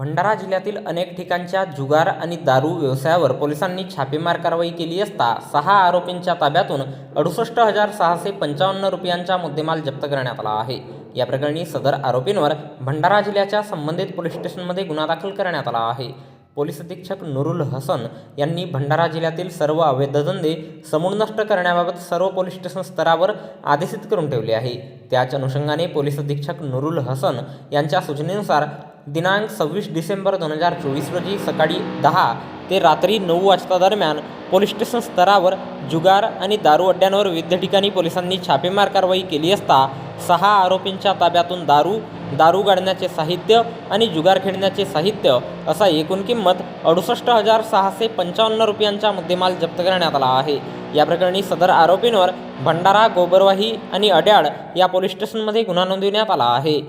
भंडारा जिल्ह्यातील अनेक ठिकाणच्या जुगार आणि दारू व्यवसायावर पोलिसांनी छापेमार कारवाई केली असता सहा आरोपींच्या ताब्यातून अडुसष्ट हजार सहाशे पंचावन्न रुपयांचा मुद्देमाल जप्त करण्यात आला आहे. या प्रकरणी सदर आरोपींवर भंडारा जिल्ह्याच्या संबंधित पोलीस स्टेशनमध्ये गुन्हा दाखल करण्यात आला आहे. पोलीस अधीक्षक नुरुल हसन यांनी भंडारा जिल्ह्यातील सर्व अवैध धंदे समूळ नष्ट करण्याबाबत सर्व पोलीस स्टेशन स्तरावर आदेशित करून ठेवले आहे. त्याच अनुषंगाने पोलीस अधीक्षक नुरुल हसन यांच्या सूचनेनुसार दिनांक सव्वीस डिसेंबर दोन हजार चोवीस रोजी सकाळी दहा ते रात्री नऊ वाजता दरम्यान पोलीस स्टेशन स्तरावर जुगार आणि दारू अड्ड्यांवर विविध ठिकाणी पोलिसांनी छापेमार कारवाई केली असता सहा आरोपींच्या ताब्यातून दारू दारू गाडण्याचे साहित्य आणि जुगार खेळण्याचे साहित्य असा एकूण किंमत अडुसष्ट हजार सहाशे पंचावन्न रुपयांचा मुद्देमाल जप्त करण्यात आला आहे. या प्रकरणी सदर आरोपींवर भंडारा गोबरवाही आणि अड्याळ या पोलीस स्टेशनमध्ये गुन्हा नोंदविण्यात आला आहे.